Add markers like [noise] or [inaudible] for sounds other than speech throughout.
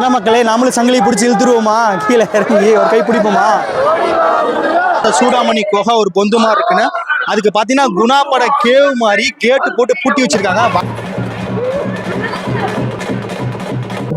என்ன மக்களே நாமளும் சங்கிலி பிடிச்சி இழுத்துருவோமா? கீழே இறங்கி ஒரு கை பிடிப்போமா? சூடாமணி குகை ஒரு பொந்துமா இருக்குன்னு அதுக்கு பார்த்தீங்கன்னா குணா பட கேவ் மாதிரி கேட்டு போட்டு பூட்டி வச்சிருக்காங்க. வ-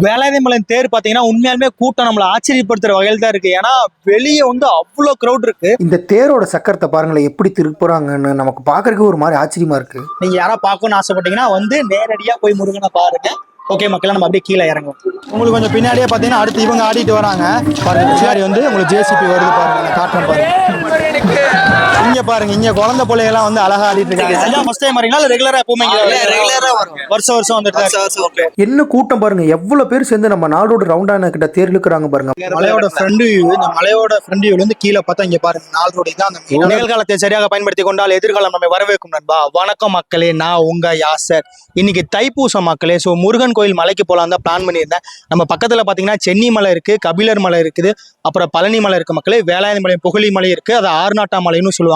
வேலாயுதம்பாளையம் தேர் பார்த்தீங்கன்னா உண்மையாலுமே கூட்டம் நம்மளை ஆச்சரியப்படுத்துற வகையில் தான் இருக்கு. ஏன்னா வெளியே வந்து அவ்வளோ க்ரௌட் இருக்கு. இந்த தேரோட சக்கரத்தை பாருங்களேன் எப்படி திருப்புறாங்கன்னு நமக்கு பார்க்கறதுக்கு ஒரு மாதிரி ஆச்சரியமா இருக்கு. நீங்க யாரா பார்க்கணும்னு ஆசைப்பட்டீங்கன்னா வந்து நேரடியா போய் முருகனை பாருங்க. ஓகே மக்கள் நம்ம அப்படியே கீழே இறங்கும் உங்களுக்கு கொஞ்சம் பின்னாடியே பார்த்தீங்கன்னா அடுத்து இவங்க ஆடிட்டு வராங்க. பாருங்க பின்னாடி வந்து உங்களுக்கு ஜேசிபி வருது பாருங்க காட்டுறேன் பாருங்க. இங்க பாருங்க இங்க குழந்தை பிள்ளைகள்லாம் வந்து அழகா ஆடிட்டு இருக்காங்க. அதான் ஃபர்ஸ்ட் டைம் வரீங்களா? இல்ல ரெகுலரா எப்பவுமே ரெகுலரா வரும். வருஷம் வருஷம் வந்துட்டு என்ன கூட்டம் பாருங்க எவ்வளவு பேர் சேர்ந்து நம்ம நாடோட ரவுண்டான கிட்ட தேர் இழுக்கிறாங்க பாருங்க மலையோட ஃப்ரண்ட் வியூ இந்த மலையோட ஃப்ரண்ட் வியூல இருந்து கீழே பார்த்தா இங்க பாருங்க நாள் ரோடு தான் அந்த. நிகழ்காலத்தை சரியாக பயன்படுத்தி கொண்டால் எதிர்காலம் நம்மை வரவேற்கும் நண்பா. வணக்கம் மக்களே நான் உங்க யாசர். இன்னைக்கு தைப்பூசம் மக்களே ஸோ முருகன் கோயில் மலைக்கு போலாம் தான் பிளான் பண்ணியிருந்தேன். நம்ம பக்கத்துல பாத்தீங்கன்னா சென்னி மலை இருக்கு கபிலர் மலை இருக்குது அப்புறம் பழனி மலை இருக்கு மக்களே வேலாயுத மலை புகழி மலை இருக்கு அது ஆறுநாட்டா மலைன்னு சொல்லுவாங்க.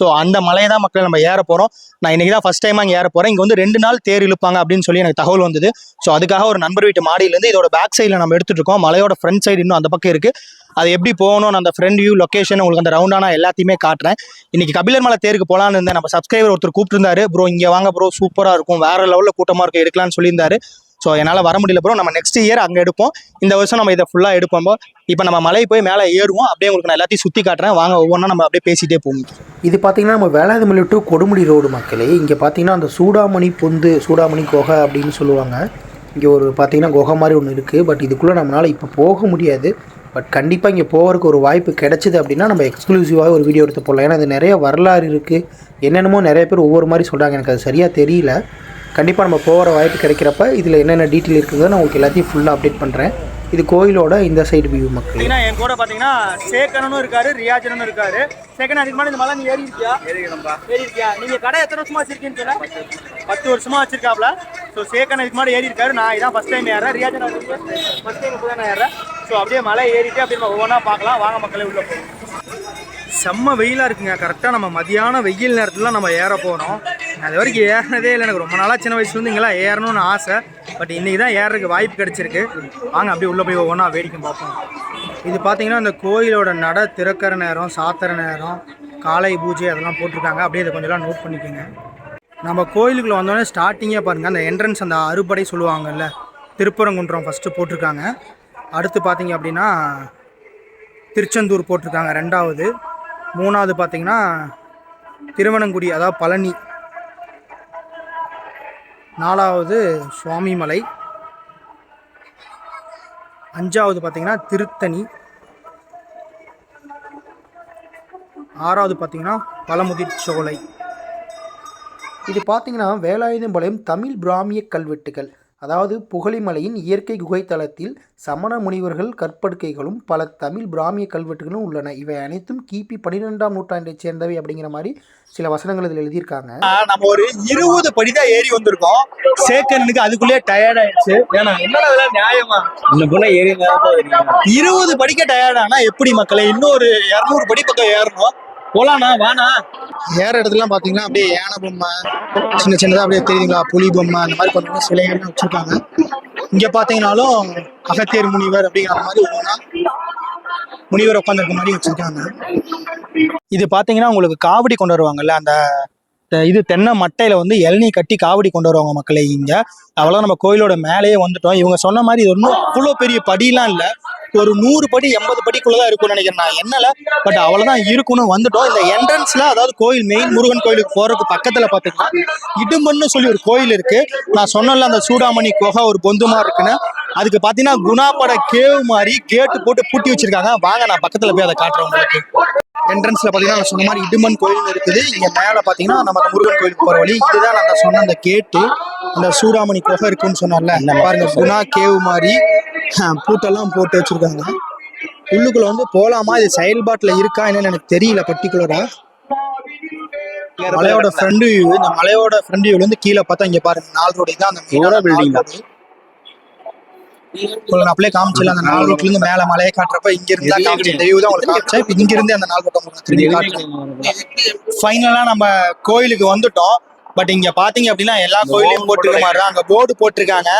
ஸோ அந்த மலையை தான் மக்களே நம்ம ஏற போறோம். நான் இன்னைக்கு தான் ஃபஸ்ட் டைம் அங்கே ஏற போறேன். இங்க வந்து ரெண்டு நாள் தேர் இழுப்பாங்க அப்படின்னு சொல்லி எனக்கு தகவல் வந்தது. ஸோ அதுக்காக ஒரு நண்பர் வீட்டு மாடியிலேருந்து இதோட பேக் சைடில் நம்ம எடுத்துட்டு இருக்கோம். மலையோட ஃப்ரண்ட் சைடு இன்னும் அந்த பக்கம் இருக்கு. அது எப்படி போகணும் அந்த ஃப்ரெண்ட் வியூ லொகேஷன் உங்களுக்கு அந்த ரவுண்டான எல்லாத்தையுமே காட்டுறேன். இன்னைக்கு கபிலர் மலை தேருக்கு போகலான்னு இருந்தேன். நம்ம சப்ஸ்கிரைபர் ஒருத்தர் கூப்பிட்டுருந்தாரு. ப்ரோ இங்கே வாங்க ப்ரோ சூப்பராக இருக்கும். வேற லெவலில் கூட்டமாக இருக்கும். எடுக்கலாம்னு சொல்லியிருந்தாரு. ஸோ என்னால் வர முடியல ப்ரோ நம்ம நெக்ஸ்ட் இயர் அங்கே எடுப்போம். இந்த வருஷம் நம்ம இதை ஃபுல்லாக எடுப்போம் இப்போ நம்ம மலை போய் மேலே ஏறுவோம். அப்படியே உங்களுக்கு நான் எல்லாத்தையும் சுற்றி காட்டுறேன். வாங்க ஒவ்வொன்றா நம்ம அப்படியே பேசிகிட்டே போவோம். இது பார்த்தீங்கன்னா நம்ம வேளாதுமலை டு கொடுமுடி ரோடு மக்களே இங்கே பார்த்தீங்கன்னா அந்த சூடாமணி பொந்து சூடாமணி குகை அப்படின்னு சொல்லுவாங்க. இங்கே ஒரு பார்த்தீங்கன்னா குகை மாதிரி ஒன்று இருக்குது பட் இதுக்குள்ளே நம்மளால் இப்போ போக முடியாது. பட் கண்டிப்பாக இங்கே போகிறதுக்கு ஒரு வாய்ப்பு கிடைச்சிது அப்படின்னா நம்ம எக்ஸ்க்ளூசிவாக ஒரு வீடியோ எடுத்து போடலாம். ஏன்னா இது நிறைய வரலாறு இருக்குது என்னென்னமோ நிறைய பேர் ஒவ்வொரு மாதிரி சொல்கிறாங்க எனக்கு அது சரியாக தெரியல. கண்டிப்பாக நம்ம போகிற வாய்ப்பு கிடைக்கிறப்ப இதில் என்னென்ன டீட்டெயில் இருக்குதோ நான் உங்களுக்கு எல்லாத்தையும் ஃபுல்லாக அப்டேட் பண்ணுறேன் இது கோயிலோட இந்த சைடு வியூ மக்கள். பார்த்தீங்கன்னா என் கூட பார்த்தீங்கன்னா சேகரனும் இருக்காரு ரியாஜனும் இருக்காரு. சேகரன் அதுக்கு இந்த மலை நீ ஏறி இருக்கியா? ஏறி இருக்கியா? நீங்க கடை எத்தனை வருஷமா வச்சிருக்கீங்கன்னு சொன்ன? பத்து வருஷமா வச்சிருக்காப்ல. ஸோ சேகரன் இதுக்கு முன்னாடி ஏறி இருக்காரு. நான் இதான் ஃபர்ஸ்ட் டைம் ஏறேன் ரியாஜன் ஃபர்ஸ்ட் டைம் இப்போ நான் ஏறேன் ஸோ அப்படியே மலை ஏறிட்டு அப்படியே நம்ம ஒவ்வொன்றா பார்க்கலாம். வாங்க மக்களே உள்ள போவோம். செம்ம வெயிலாக இருக்குங்க. கரெக்டாக நம்ம மதியான வெயில் நேரத்தில் நம்ம ஏற போகிறோம் அது வரைக்கும் ஏறினதே இல்லை. எனக்கு ரொம்ப நாளாக சின்ன வயசுலேருந்து இங்கெல்லாம் ஏறணும்னு ஆசை. பட் இன்றைக்கி தான் ஏறதுக்கு வாய்ப்பு கிடச்சிருக்கு. வாங்க அப்படியே உள்ளே போய் ஒவ்வொன்றா வேடிக்கை பார்ப்போம். இது பார்த்தீங்கன்னா அந்த கோயிலோட நட திறக்கிற நேரம் சாத்திர நேரம் காலை பூஜை அதெல்லாம் போட்டிருக்காங்க. அப்படியே இதை கொஞ்சம்லாம் நோட் பண்ணிக்கோங்க. நம்ம கோயிலுக்குள்ள வந்தோடனே ஸ்டார்டிங்கே பாருங்கள் அந்த என்ட்ரன்ஸ் அந்த அறுபடை சொல்லுவாங்கல்ல திருப்பரங்குன்றம் ஃபஸ்ட்டு போட்டிருக்காங்க. அடுத்து பார்த்தீங்க அப்படின்னா திருச்செந்தூர் போட்டிருக்காங்க ரெண்டாவது. மூணாவது பார்த்திங்கன்னா திருவனங்குடி அதாவது பழனி. நாலாவது சுவாமிமலை. அஞ்சாவது பார்த்தீங்கன்னா திருத்தணி. ஆறாவது பார்த்திங்கன்னா பழமுதிர் சோலை. இது பார்த்தீங்கன்னா வேலாயுதம்பாளையம் தமிழ் பிராமிய கல்வெட்டுகள். அதாவது புகழிமலையின் இயற்கை குகை தளத்தில் சமண முனிவர்கள் கற்படுக்கைகளும் பல தமிழ் பிராமிய கல்வெட்டுகளும் உள்ளன. இவை அனைத்தும் கிபி பன்னிரெண்டாம் நூற்றாண்டைச் சேர்ந்தவை அப்படிங்கிற மாதிரி சில வசனங்கள் இதில் எழுதியிருக்காங்க. நம்ம ஒரு இருபது படி தான் ஏறி வந்திருக்கோம். சேக்கனுக்கு அதுக்குள்ளேயே டயர்ட் ஆயிடுச்சு. ஏன்னா என்னடா இதெல்லாம் நியாயமா? ஏறி இருபது படிக்க டயர்ட் ஆனா எப்படி மக்களே இன்னொரு இரநூறு படி பக்கம் ஏறணும்? போலாண்ணா வாண்ணா. ஏற இடத்துலாம் பாத்தீங்கன்னா அப்படியே யானை பொம்மை சின்ன சின்னதா அப்படியே தெரியுதுங்களா? புலி பொம்மை அந்த மாதிரி கொஞ்சம் சிலைகள்லாம் வச்சிருக்காங்க. இங்க பாத்தீங்கனாலும் அகத்தியர் முனிவர் அப்படிங்கிற மாதிரி ஒவ்வொன்றா முனிவர் உட்காந்துருக்க மாதிரி வச்சிருக்காங்க. இது பாத்தீங்கன்னா உங்களுக்கு காவடி கொண்டு வருவாங்கல்ல அந்த இது தென்னை மட்டையில வந்து இளநீ கட்டி காவடி கொண்டு வருவாங்க மக்களை இங்க. அவ்வளோ நம்ம கோயிலோட மேலேயே வந்துட்டோம். இவங்க சொன்ன மாதிரி இது ஒன்றும் அவ்வளோ பெரிய படியெல்லாம் இல்லை. ஒரு நூறு படி எண்பது படிக்குள்ளதான் இருக்கும்னு நினைக்கிறேன் நான். என்னல? பட் அவ்வளவுதான் இருக்கும்னு வந்துட்டோம். இந்த என்ட்ரன்ஸ்ல அதாவது கோயில் மெயின் முருகன் கோயிலுக்கு போறதுக்கு பக்கத்துல பாத்தீங்கன்னா இடும்பன்னு சொல்லி ஒரு கோயில் இருக்கு. நான் சொன்னல அந்த சூடாமணி குகை ஒரு பொந்துமா இருக்குன்னு. அதுக்கு பாத்தீங்கன்னா குணாப்பட கேவ் மாதிரி கேட்டு போட்டு பூட்டி வச்சிருக்காங்க. வாங்க நான் பக்கத்துல போய் அதை காட்டுறேன் உங்களுக்கு. என்ட்ரன்ஸ்ல பாத்தீங்கன்னா நான் சொன்ன மாதிரி இடுமன் கோயில் இருக்குது. இங்க மேல பாத்தீங்கன்னா நம்ம முருகன் கோயிலுக்கு போற வழி. இதுதான் நான் சொன்ன அந்த கேட்டு அந்த சூடாமணி குகை இருக்குன்னு சொன்னேன்ல பாருங்க குணா கேவ் மாதிரி பூட்டெல்லாம் போட்டு வச்சிருக்காங்க. உள்ளுக்குள்ள வந்து போலாமா இது செயல்பாட்டுல இருக்கா என்னன்னு எனக்கு தெரியல பர்டிகுலரா மலையோட ஃப்ரண்ட் வியூ இந்த மலையோட ஃப்ரண்ட் வியூல இருந்து கீழே பார்த்தா இங்க பாருங்க நாலு ரோடு தான் அந்த நால் road. உங்களுக்கு அப்படியே காமிச்சல அந்த நாலு ரோட்ல இருந்து மேல மலையை காட்டுறப்ப இங்க இருந்தா காமிச்ச இந்த வியூ தான் உங்களுக்கு காமிச்சேன். இப்ப இங்க இருந்து அந்த நாலு ரோட்டை உங்களுக்கு திரும்பி காட்டுறேன். ஃபைனலா நம்ம கோயிலுக்கு வந்துட்டோம். பட் இங்க பாத்தீங்க அப்படின்னா எல்லா கோயிலையும் போட்டிருக்க மாதிரி அங்க போர்டு போட்டிருக்காங்க.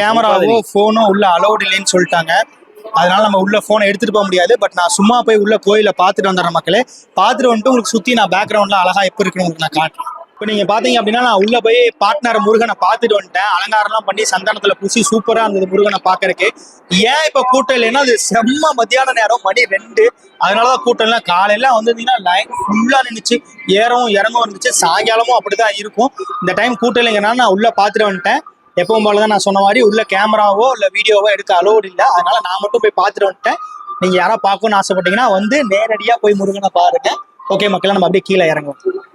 கேமராவோ போனோ உள்ள அலௌட் இல்லைன்னு சொல்லிட்டாங்க. அதனால நம்ம உள்ள போனை எடுத்துட்டு போக முடியாது. பட் நான் சும்மா போய் உள்ள கோயில பார்த்துட்டு வந்துடுறேன் மக்களே. பார்த்துட்டு வந்துட்டு உங்களுக்கு சுத்தி நான் பேக்ரவுண்ட்ல அழகா எப்படி இருக்குன்னு உங்களுக்கு நான் காட்டுறேன். இப்போ நீங்கள் பார்த்தீங்க அப்படின்னா நான் உள்ளே போய் பார்ட்னர் முருகனை பார்த்துட்டு வந்துட்டேன். அலங்காரம்லாம் பண்ணி சந்தானத்தில் பூசி சூப்பராக இருந்தது முருகனை பார்க்கறக்கு ஏன் இப்போ கூட்டம் இல்லைன்னா அது செம்ம மத்தியான நேரம். மணி ரெண்டு. அதனாலதான் கூட்டம் இல்லை காலையில் வந்திருந்தீங்கன்னா லைன் ஃபுல்லாக நின்றுச்சு ஏறவும் இறங்கவும் இருந்துச்சு. சாயங்காலமும் அப்படிதான் இருக்கும். இந்த டைம் கூட்டம் இல்லைங்கன்னா நான் உள்ளே பார்த்துட்டு வந்துட்டேன். எப்பவும் போல தான் நான் சொன்ன மாதிரி உள்ள கேமராவோ இல்லை வீடியோவோ எடுக்க அலோடு இல்லை. அதனால நான் மட்டும் போய் பார்த்துட்டு வந்துட்டேன். நீங்கள் யாரா பார்க்கணும்னு ஆசைப்பட்டீங்கன்னா வந்து நேரடியாக போய் முருகனை பாருங்க. ஓகே மக்கள் நம்ம அப்படியே கீழே இறங்குவோம்.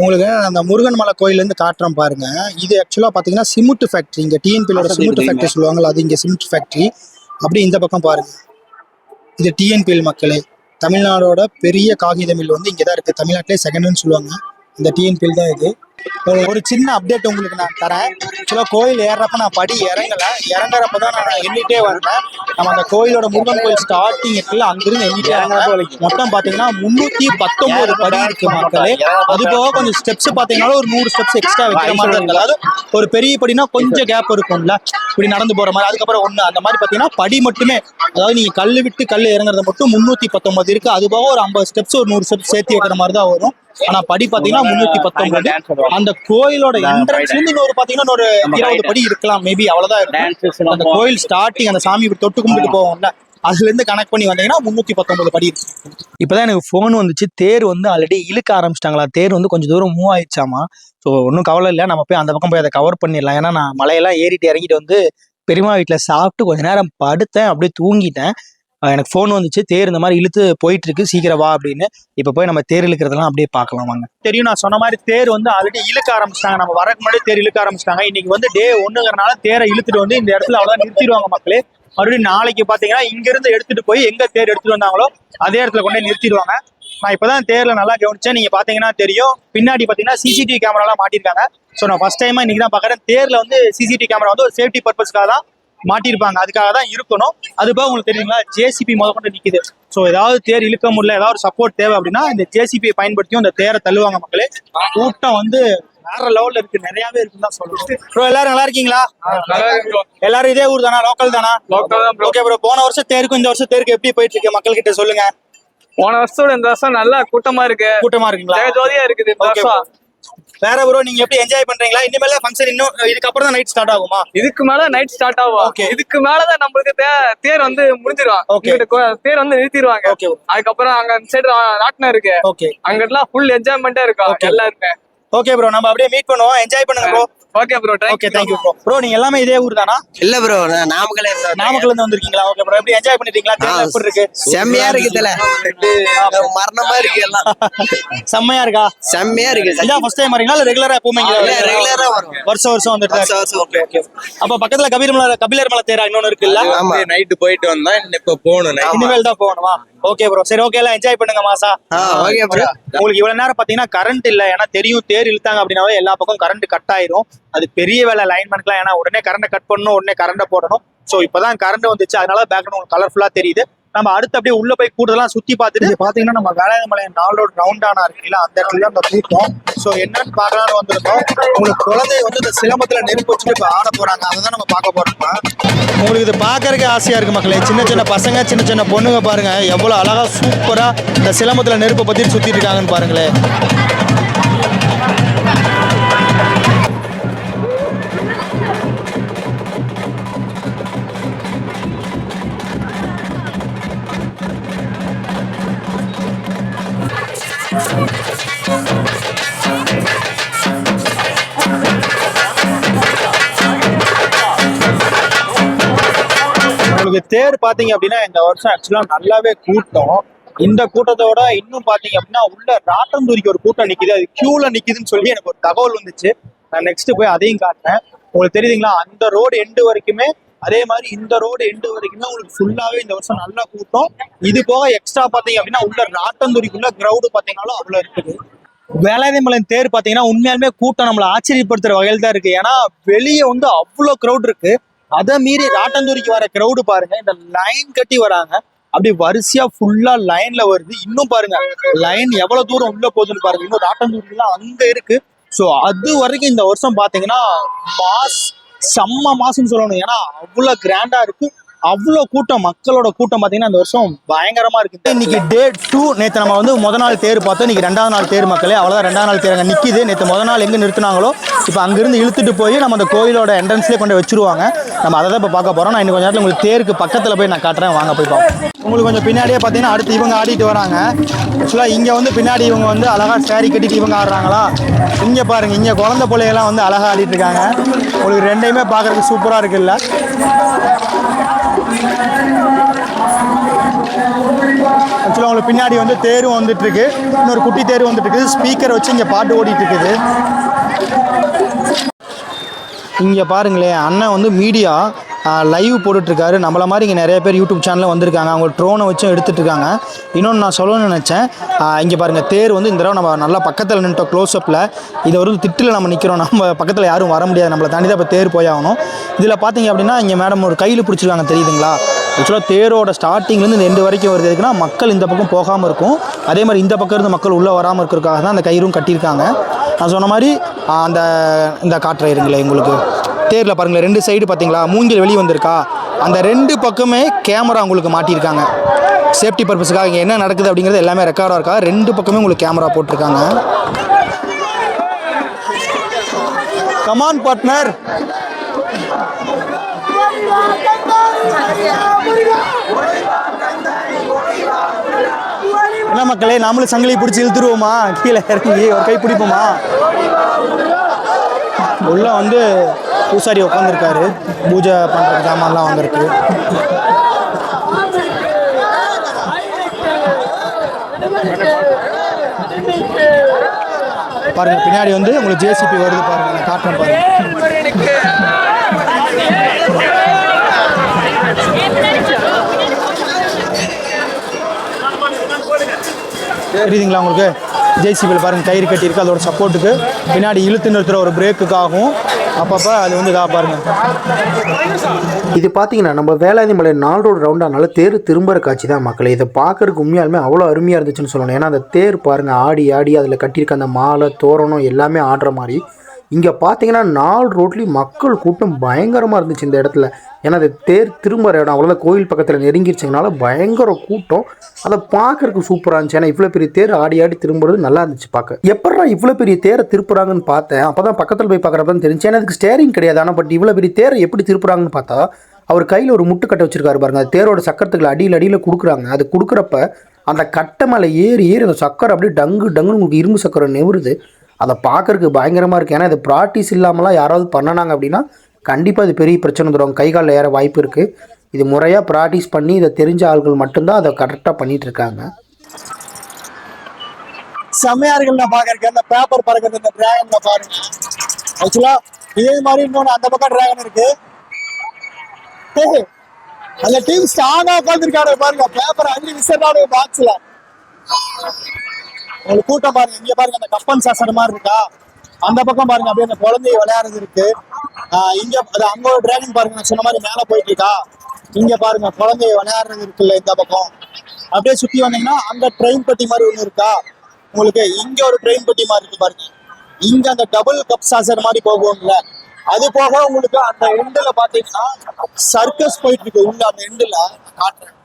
உங்களுக்கு அந்த முருகன் மலை கோயில்ல இருந்து காட்டுறோம் பாருங்க. இது ஆக்சுவலா பாத்தீங்கன்னா சிமெண்ட் ஃபேக்டரி இங்க டிஎன்பியோட சிமெண்ட் ஃபேக்டரி சொல்லுவாங்கல்ல அது இங்க சிமெண்ட் ஃபேக்டரி அப்படி இந்த பக்கம் பாருங்க. இது டிஎன்பிஎல் மக்களே. தமிழ்நாடோட பெரிய காகித மில் வந்து இங்கே தான் இருக்கு. தமிழ்நாட்டிலே செகண்ட்னு சொல்லுவாங்க. இந்த டிஎன்பிஎல் தான் இது. ஒரு- சின்ன அப்டேட் உங்களுக்கு நான் தரேன். ஆக்சுவலாக கோயில் ஏறுறப்ப நான் படி இறங்கல. இறங்குறப்ப தான் நான் எண்ணிட்டே வந்தேன் நம்ம அந்த கோயிலோட முருகன் கோயில் ஸ்டார்டிங் இருக்குல்ல அங்கிருந்து எண்ணிட்டே வந்தேன் மொத்தம் பாத்தீங்கன்னா முன்னூத்தி பத்தொன்பது படி இருக்கு மக்களே. அது போக கொஞ்சம் ஸ்டெப்ஸ் பாத்தீங்கன்னா ஒரு நூறு ஸ்டெப்ஸ் எக்ஸ்ட்ரா வைக்கிற மாதிரி தான் அதாவது ஒரு பெரிய படினா கொஞ்சம் கேப் இருக்கும்ல. இப்படி நடந்து போற மாதிரி. அதுக்கப்புறம் ஒண்ணு அந்த மாதிரி பாத்தீங்கன்னா படி மட்டுமே. அதாவது நீங்க கல்லு விட்டு கல்லு இறங்குறது மட்டும் முன்னூத்தி பத்தொன்பது இருக்கு. அது போக ஒரு ஐம்பது ஸ்டெப்ஸ் ஒரு நூறு ஸ்டெப்ஸ் சேர்த்து வைக்கிற மாதிரி தான் வரும். ஆனா படி பாத்தீங்கன்னா முன்னூத்தி பத்தொன்பது. அந்த கோயிலோட என்ட்ரன்ஸ்ல இருந்து இன்னொரு பாத்தீங்கன்னா ஒரு இருபது படி இருக்கலாம் மேபி அவ்வளவுதான் இருக்கும். அந்த கோயில் ஸ்டார்டிங் அந்த சாமி இப்படி தொட்டு கும்பிட்டு போவோம்ல அதுல இருந்து கனெக்ட் பண்ணி வந்தீங்கன்னா முன்னூத்தி பத்தொன்பது படி இருக்கு இப்பதான் எனக்கு ஃபோன் வந்துச்சு. தேர் வந்து ஆல்ரெடி இழுக்க ஆரம்பிச்சிட்டாங்களா? தேர் வந்து கொஞ்சம் தூரம் மூவ் ஆயிடுச்சாமா? ஸோ ஒன்றும் கவலை இல்லை. நம்ம போய் அந்த பக்கம் போய் அதை கவர் பண்ணிடலாம். ஏன்னா நான் மலையெல்லாம் ஏறிட்டு இறங்கிட்டு வந்து பெரியம்மா வீட்டில் சாப்பிட்டு கொஞ்ச நேரம் படுத்தேன் அப்படியே தூங்கிட்டேன். எனக்கு ஃபோன் வந்துச்சு. தேர் இந்த மாதிரி இழுத்து போயிட்டு இருக்கு சீக்கிரம் வா அப்படின்னு. இப்போ போய் நம்ம தேர் இழுக்கிறதெல்லாம் அப்படியே பார்க்கலாம் வாங்க. தெரியும் நான் சொன்ன மாதிரி தேர் வந்து ஆல்ரெடி இழுக்க ஆரம்பிச்சிட்டாங்க. நம்ம வரக்கு முன்னாடி தேர் இழுக்க ஆரம்பிச்சிட்டாங்க. இன்னைக்கு வந்து டே ஒண்ணுங்கிறனால தேரை இழுத்துட்டு வந்து இந்த இடத்துல அவ்வளோதான் நிறுத்திடுவாங்க மக்களே. மறுபடியும் நாளைக்கு பாத்தீங்கன்னா இங்க இருந்து எடுத்துட்டு போய் எங்க தேர் எடுத்துட்டு வந்தாங்களோ அதே இடத்துல கொண்டு நிறுத்திடுவாங்க. நான் இப்பதான் தேர்ல நல்லா கவனிச்சேன். நீங்க பாத்தீங்கன்னா தெரியும். பின்னாடி பாத்தீங்கன்னா சிசிடிவி கேமரா எல்லாம் மாட்டிருக்காங்க சோ நான் ஃபர்ஸ்ட் டைமா இன்னைக்கு தான் பாக்குறேன். தேர்ல வந்து சிசிடிவி கேமரா வந்து ஒரு சேஃப்டி பர்பஸ்க்காக தான் மாட்டிருப்பாங்க அதுக்காக தான் இருக்கணும். அது போக உங்களுக்கு தெரியுங்களா ஜேசிபி முத கொண்டு நிக்குது. சோ ஏதாவது தேர் இழுக்க முடியல ஏதாவது ஒரு சப்போர்ட் தேவை அப்படின்னா இந்த ஜேசிபியை பயன்படுத்தியும் இந்த தேரை தள்ளுவாங்க மக்களே. கூட்டம் வந்து வேற லெவல்ல இருக்கு. நிறையவே இருக்குன்னு தான் சொல்லணும். ப்ரோ எல்லாரும் நல்லா இருக்கீங்களா? எல்லாரும் இதே ஊர் தானா? லோக்கல் தானா? ஓகே ப்ரோ போன வருஷம் தேருக்கும் இந்த வருஷம் தேருக்கு எப்படி போயிட்டு இருக்கு? மக்கள் கிட்ட சொல்லுங்க. போன வருஷத்தோட இந்த வருஷம் நல்லா கூட்டமா இருக்கு. கூட்டமா இருக்குங்களா? ஜெகஜோதியா இருக்குது வேற ப்ரோ நீங்க எப்படி என்ஜாய் பண்றீங்களா? இனிமேல ஃபங்க்ஷன் இன்னும் இதுக்கப்புறம் தான் நைட் ஸ்டார்ட் ஆகுமா? இதுக்கு மேல நைட் ஸ்டார்ட் ஆகும் Okay. இதுக்கு மேலதான் நம்மளுக்கு தே- தேர் வந்து முடிஞ்சிரும். Okay. இங்கிட்டு கோ- தேர் வந்து நிறுத்திடுவாங்க. ஓகே அதுக்கப்புறம் அங்க அந்த சைடு ராட்டினம் இருக்கு. ஓகே அங்கிட்டலாம் ஃபுல் என்ஜாய்மெண்டா இருக்கும். எல்லாருமே. ஓகே ப்ரோ நம்ம அப்படியே மீட் பண்ணுவோம். என்ஜாய் பண்ணுங்க bro okay bro okay thank you bro bro நீங்க எல்லாமே இதே ஊர் தானா? இல்ல ப்ரோ நான் நாமக்கல்ல இருந்தா நாமக்கல்ல இருந்து வந்திருக்கீங்களா? ஓகே ப்ரோ எப்படி என்ஜாய் பண்ணிட்டீங்களா? எப்படி இருக்கு? செம்மையா இருக்குதுல மரணமா இருக்கு எல்லாம். [laughs] செம்மையா இருக்கா? செம்மையா இருக்கு. இதான் ஃபர்ஸ்ட் டைம் வரீங்களா? இல்ல ரெகுலரா எப்பவுமே இங்க? ரெகுலரா வரும் வருஷம் வருஷம் வந்துட்டு வருஷம் வருஷம். ஓகே ஓகே அப்ப பக்கத்துல கபீர் மலை கபிலர் மலை தேரா இன்னொன்னு இருக்குல்ல? ஆமா. நைட்டு போயிட்டு வந்தா இப்ப போகணும் night. இனிமேல் தான் போகணுமா? ஓகே ப்ரோ சரி ஓகே எல்லாம் என்ஜாய் பண்ணுங்க மாசா. ஓகே ப்ரோ உங்களுக்கு இவ்வளவு நேரம் பாத்தீங்கன்னா கரண்ட் இல்ல. ஏன்னா தெரியும் தேர் இழுத்தாங்க அப்படின்னாவே எல்லா பக்கம் கரண்ட் கட் ஆயிரும். அது பெரிய வேலை லைன்மேன்க்குலாம் ஏன்னா உடனே கரண்ட் கட் பண்ணணும் உடனே கரண்ட போடணும். சோ இப்பதான் கரண்ட் வந்துச்சு. அதனால பேக்ரவுண்ட் உங்களுக்கு கலர்ஃபுல்லா தெரியுது. நம்ம அடுத்து அப்படியே உள்ள போய் கூட்டதெல்லாம் சுத்தி பார்த்துட்டு பாத்தீங்கன்னா நம்ம வேளாண்மலை நாள் ரோடு ரவுண்டானா இருக்குல்ல அந்த இடத்துல அந்த கூட்டம் சோ என்னன்னு பார்க்கலாம்னு வந்திருக்கோம். உங்களுக்கு குழந்தை வந்து இந்த சிலம்பத்துல நெருப்பு வச்சுட்டு இப்ப ஆட போறாங்க. அதை தான் நம்ம பார்க்க போறோம். உங்களுக்கு இது பார்க்கறதுக்கு ஆசையா இருக்கு மக்களே. சின்ன சின்ன பசங்க சின்ன சின்ன பொண்ணுங்க பாருங்க. எவ்வளவு அழகா சூப்பரா இந்த சிலம்பத்துல நெருப்பை பத்தி சுத்திட்டு இருக்காங்கன்னு பாருங்களேன். உங்களுக்கு தேர் பாத்தீங்க அப்படின்னா இந்த வருஷம் ஆக்சுவலா நல்லாவே கூட்டம். இந்த கூட்டத்தோட இன்னும் பாத்தீங்க அப்படின்னா உள்ள ராட்டந்தூரிக்கு ஒரு கூட்டம் நிக்குது. அது கியூல நிக்குதுன்னு சொல்லி எனக்கு ஒரு தகவல் வந்துச்சு. நான் நெக்ஸ்ட் போய் அதையும் காட்டுறேன். உங்களுக்கு தெரியுதுங்களா? அந்த ரோடு எண்டு வரைக்குமே அதே மாதிரி இந்த ரோடு எண்டு வரைக்குமே உங்களுக்கு ஃபுல்லாவே இந்த வருஷம் நல்லா கூட்டம். இது போக எக்ஸ்ட்ரா பாத்தீங்க அப்படின்னா உள்ள ராட்டந்தூரிக்குள்ள கிரௌடு பாத்தீங்கன்னாலும் அவ்வளவு இருக்குது. வேளாண்மலையின் தேர் பாத்தீங்கன்னா உண்மையாலுமே கூட்டம் நம்மளை ஆச்சரியப்படுத்துற வகையில் தான் இருக்கு. ஏன்னா வெளியே வந்து அவ்வளோ க்ரௌட் இருக்கு. அதை மீறி ராட்டந்தூரிக்கு வர கிரௌடு பாருங்க. இந்த லைன் கட்டி வராங்க. அப்படி வரிசையா ஃபுல்லா லைன்ல வருது. இன்னும் பாருங்க லைன் எவ்வளவு தூரம் உள்ள போகுதுன்னு பாருங்க. இன்னும் ராட்டந்தூரிலாம் அங்க இருக்கு. ஸோ அது வரைக்கும் இந்த வருஷம் பார்த்தீங்கன்னா மாஸ் செம்ம மாசம்னு சொல்லணும். ஏன்னா அவ்வளோ கிராண்டா இருக்கு அவ்வளோ கூட்டம் மக்களோட கூட்டம் பார்த்தீங்கன்னா இந்த வருஷம் பயங்கரமா இருக்கு. இன்னைக்கு டே டூ நேற்று நம்ம வந்து முத நாள் தேர் பார்த்தோம். இன்னைக்கு ரெண்டாவது நாள் தேர் மக்களே அவ்வளோதான் ரெண்டாவது நாள் தேர் அங்கே நிற்கிது நேற்று முத நாள் எங்கே நிறுத்துனாங்களோ இப்போ அங்கிருந்து இழுத்துட்டு போய் நம்ம அந்த கோயிலோட என்ட்ரன்ஸ்லேயே கொண்டு வச்சிருவாங்க. நம்ம அதை தான் இப்போ பார்க்க போகிறோம் நான் இன்னும் கொஞ்சம் நேரத்தில் உங்களுக்கு தேருக்கு பக்கத்தில் போய் நான் காட்டுறேன். வாங்க போய் பார்ப்போம். உங்களுக்கு கொஞ்சம் பின்னாடியே பார்த்தீங்கன்னா அடுத்து இவங்க ஆடிட்டு வராங்க. ஆக்சுவலாக இங்கே வந்து பின்னாடி இவங்க வந்து அழகாக சேரீ கட்டிட்டு இவங்க ஆடுறாங்களா? இங்கே பாருங்க இங்கே குழந்த பிள்ளைகள்லாம் வந்து அழகாக ஆடிட்டு இருக்காங்க. உங்களுக்கு ரெண்டையுமே பார்க்கறதுக்கு சூப்பராக இருக்குல்ல. ஆக்சுவலாக உங்களுக்கு பின்னாடி வந்து தேரும் வந்துட்டு இருக்கு. இன்னொரு குட்டி தேர் வந்துட்டு இருக்குது. ஸ்பீக்கர் வச்சு இங்கே பாட்டு ஓடிட்டு இருக்குது. இங்கே பாருங்களேன் அண்ணன் வந்து மீடியா லைவ் போட்டுட்ருக்காரு. நம்மள மாதிரி இங்கே நிறைய பேர் யூடியூப் சேனலில் வந்திருக்காங்க. அவங்க ட்ரோனை வச்சும் எடுத்துட்டு இருக்காங்க இன்னொன்று நான் சொல்லணும்னு நினச்சேன். இங்கே பாருங்கள் தேர் வந்து இந்த தடவை நம்ம நல்லா பக்கத்தில் நின்ட்டோம் க்ளோஸ்அப்பில் இதை ஒரு திட்டில் நம்ம நிற்கிறோம் நம்ம பக்கத்தில் யாரும் வர முடியாது. நம்மளை தாண்டி தான் இப்போ தேர் போய் ஆகணும். இதில் பார்த்தீங்க அப்படின்னா இங்கே மேடம் ஒரு கையில் பிடிச்சிருக்காங்க தெரியுதுங்களா? ஆக்சுவலாக தேரோட ஸ்டார்டிங்லேருந்து இந்த எண்டு வரைக்கும் வருது. எதுக்குன்னா மக்கள் இந்த பக்கம் போகாமல் இருக்கும். அதே மாதிரி இந்த பக்கம் இருந்து மக்கள் உள்ளே வராமல் இருக்கிறதுக்காக தான் அந்த கயிறும் கட்டியிருக்காங்க. நான் சொன்ன மாதிரி அந்த இந்த காட்டுற இருங்களே உங்களுக்கு. தேரில் பாருங்களேன் ரெண்டு சைடு பார்த்தீங்களா மூங்கில் வெளியே வந்திருக்கா? அந்த ரெண்டு பக்கமே கேமரா உங்களுக்கு மாட்டியிருக்காங்க. சேஃப்டி பர்பஸுக்காக இங்கே என்ன நடக்குது அப்படிங்கிறது எல்லாமே ரெக்கார்டாக இருக்கா? ரெண்டு பக்கமே உங்களுக்கு கேமரா போட்டிருக்காங்க. கமான் பார்ட்னர் என்ன மக்களே நாமளும் சங்கிலி பிடிச்சி இழுத்துருவோமா? கீழே இறங்கி ஒரு கை பிடிப்போமா? உள்ள வந்து பூசாரி உட்காந்துருக்காரு பூஜை பண்ணுற ஜாமான்லாம் வந்திருக்கு பாருங்க பின்னாடி வந்து உங்களுக்கு ஜேசிபி வருது பாருங்க நான் காட்டுறேன் பாருங்க. தெரியுதுங்களா உங்களுக்கு? ஜேசிபியில் பாருங்க கயிறு கட்டியிருக்கு. அதோட சப்போர்ட்டுக்கு பின்னாடி இழுத்து நிறுத்துகிற ஒரு பிரேக்குக்காகவும் அப்பப்போ அது வந்து இதாக பாருங்கள் இது பார்த்தீங்கன்னா நம்ம வேளாதி மலை நாலு ரோடு ரவுண்டானால தேர் திரும்புகிற காட்சி தான் மக்களே. இதை பார்க்கறதுக்கு உண்மையாலுமே அவ்வளோ அருமையாக இருந்துச்சுன்னு சொல்லணும். ஏன்னா அந்த தேர் பாருங்கள் ஆடி ஆடி அதில் கட்டியிருக்க அந்த மாலை தோரணம் எல்லாமே ஆடுற மாதிரி. இங்கே பார்த்தீங்கன்னா நாலு ரோட்லேயும் மக்கள் கூட்டம் பயங்கரமாக இருந்துச்சு இந்த இடத்துல. ஏன்னா அது தேர் திரும்புகிற இடம். அவ்வளோதான் கோயில் பக்கத்தில் நெருங்கிருச்சதுனால பயங்கர கூட்டம். அதை பார்க்கறதுக்கு சூப்பராக இருந்துச்சு. ஏன்னா இவ்வளோ பெரிய தேர் ஆடி ஆடி திரும்புறது நல்லா இருந்துச்சு பார்க்க. எப்படா இவ்வளோ பெரிய தேரை திருப்புறாங்கன்னு பார்த்தேன். அப்போ தான் பக்கத்தில் போய் பார்க்குறப்ப தான் தெரிஞ்சு. ஏன்னா அதுக்கு ஸ்டேரிங் கிடையாது. ஆனால் பட் இவ்வளோ பெரிய தேரை எப்படி திருப்புறாங்கன்னு பார்த்தா அவர் கையில் ஒரு முட்டுக்கட்டை வச்சிருக்காரு பாருங்க. அது தேரோட சக்கரத்துக்கு அடியில் அடியில் கொடுக்குறாங்க. அது கொடுக்குறப்ப அந்த கட்டை மேலே ஏறி ஏறி அந்த சக்கரை அப்படியே டங்கு டங்குன்னு உங்களுக்கு இரும்பு சக்கரை நெவுறுது அதை பார்க்கறதுக்கு பயங்கரமாக இருக்குது ஏன்னா இது ப்ராக்டிஸ் இல்லாமலாம் யாராவது பண்ணனாங்க அப்படின்னா கண்டிப்பாக இது பெரிய பிரச்சனை தரும். கை காலில் ஏற வாய்ப்பு இருக்குது இது முறையாக ப்ராக்டிஸ் பண்ணி இதை தெரிஞ்ச ஆள்கள் மட்டும்தான் அதை கரெக்டாக பண்ணிட்டு இருக்காங்க. செம்மையா இருக்குல்ல பாக்குறதுக்கு. அந்த பேப்பர் பறக்கிறது இந்த டிராகன்ல பாருங்க. ஆக்சுவலா இதே மாதிரி இன்னொன்று அந்த பக்கம் டிராகன் இருக்கு. அந்த டீம் ஸ்ட்ராங்கா உட்காந்துருக்காரு பாருங்க. பேப்பர் அள்ளி விசைடாடு பாக்ஸ்ல உங்களுக்கு கூட்டம் பாருங்க. இங்க பாருங்க அந்த கப்பன் சாசன மாதிரி இருக்கா? அந்த பக்கம் பாருங்க அப்படியே அந்த குழந்தைய விளையாடுறது இருக்கு. இங்க அது அங்க ஒரு டிராகன் பாருங்க. நான் சொன்ன மாதிரி மேல போயிட்டு இருக்கா இங்க பாருங்க குழந்தை விளையாடுறது இருக்குல்ல இந்த பக்கம். அப்படியே சுத்தி வந்தீங்கன்னா அங்க ட்ரெயின் பெட்டி மாதிரி ஒண்ணு இருக்கா? உங்களுக்கு இங்க ஒரு ட்ரெயின் பட்டி மாதிரி இருக்கு பாருங்க. இங்க அந்த டபுள் கப் சாசர் மாதிரி போகும்ல. அது போக உங்களுக்கு அந்த எண்டுல பாத்தீங்கன்னா சர்க்கஸ் போயிட்டு இருக்கு உள்ள அந்த எண்டுல காட்டுறேன்.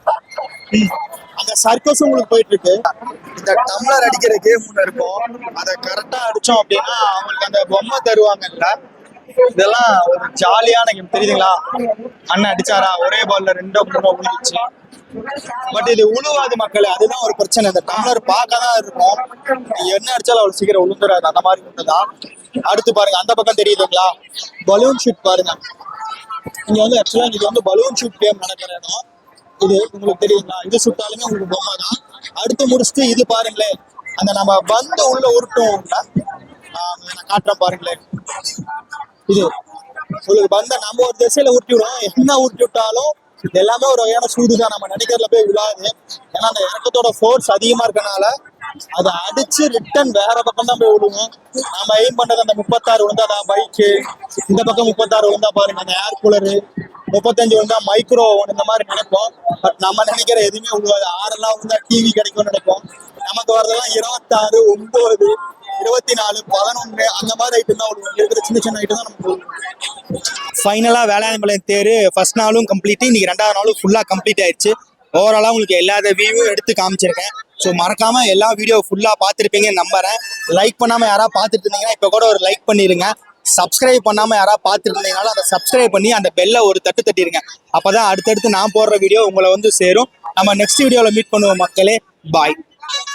அந்த சர்க்கஸ் உங்களுக்கு போயிட்டு இருக்கு இந்த டம்ளர் அடிக்கிற கேம் ஒண்ணு இருக்கும். அதை கரெக்டா அடிச்சோம் அப்படின்னா அவங்களுக்கு அந்த பொம்மை தருவாங்கல்ல. இதெல்லாம் ஒரு ஜாலியான கேம் தெரியுதுங்களா? அண்ணன் அடிச்சாரா? ஒரே பால்ல ரெண்டோ மூணோ விழுந்துச்சு பட் இது உழுவாது மக்களே. அதுதான் ஒரு பிரச்சனை. இந்த டம்ளர் பார்க்க தான் இருக்கும் என்ன அடிச்சாலும் அவ்வளவு சீக்கிரம் உளுந்துடாது அந்த மாதிரி ஒண்ணுதான் அடுத்து பாருங்க. அந்த பக்கம் தெரியுதுங்களா? பலூன் ஷூட் பாருங்க. இங்க வந்து ஆக்சுவலா இது வந்து பலூன் ஷூட் கேம் நடக்கிற இடம். இது உங்களுக்கு தெரியுங்களா? இது சுட்டாலுமே உங்களுக்கு பொம்மை தான். அடுத்து முடிச்சுட்டு இது பாருங்களேன். அந்த நம்ம வந்து உள்ள உருட்டும் ஆஹ் நான் காட்டுறேன் பாருங்களேன். இது உங்களுக்கு பந்த நம்ம ஒரு திசையில உருட்டி விடுவோம். என்ன உருட்டி விட்டாலும் இது எல்லாமே ஒரு வகையான சூடு தான் நம்ம நினைக்கிறதுல போய் விழாது. ஏன்னா அந்த இறக்கத்தோட ஃபோர்ஸ் அதிகமா இருக்கனால அதை அடிச்சு ரிட்டன் வேற பக்கம் தான் போய் விடுவோம். நாம எய்ம் பண்றது அந்த முப்பத்தாறு விழுந்தா பைக்கு இந்த பக்கம் முப்பத்தாறு விழுந்தா பாருங்க அந்த ஏர் கூலரு முப்பத்தஞ்சு விழுந்தா மைக்ரோ இந்த மாதிரி நினைப்போம். பட் நம்ம நினைக்கிற எதுவுமே விழுவாது ஆறெல்லாம் விழுந்தா டிவி கிடைக்கும்னு நினைப்போம். நமக்கு வரதெல்லாம் இருபத்தாறு ஒன்பது இருபத்தி நாலு பதினொன்று அந்த மாதிரி ஐட்டம் தான் இருக்கிற சின்ன சின்ன ஐட்டம் தான் நமக்கு ஃபைனலாக வேளாண்பாளையம் தேர் ஃபர்ஸ்ட் நாளும் கம்ப்ளீட் இன்னைக்கு ரெண்டாவது நாளும் ஃபுல்லாக கம்ப்ளீட் ஆயிடுச்சு ஓவராலாக உங்களுக்கு எல்லா வியூவும் எடுத்து காமிச்சிருக்கேன். ஸோ மறக்காம எல்லா வீடியோ ஃபுல்லாக பார்த்துருப்பீங்கன்னு நம்புறேன். லைக் பண்ணாமல் யாராவது பார்த்துட்டு இருந்தீங்கன்னா இப்போ கூட ஒரு லைக் பண்ணிடுங்க சப்ஸ்கிரைப் பண்ணாமல் யாராவது பார்த்துட்டு இருந்தீங்கனாலும் அதை சப்ஸ்கிரைப் பண்ணி அந்த பெல்லை ஒரு தட்டு தட்டிடுங்க அப்பதான் அடுத்தடுத்து நான் போடுற வீடியோ உங்களை வந்து சேரும். நம்ம நெக்ஸ்ட் வீடியோவில் மீட் பண்ணுவோம் மக்களே. பாய்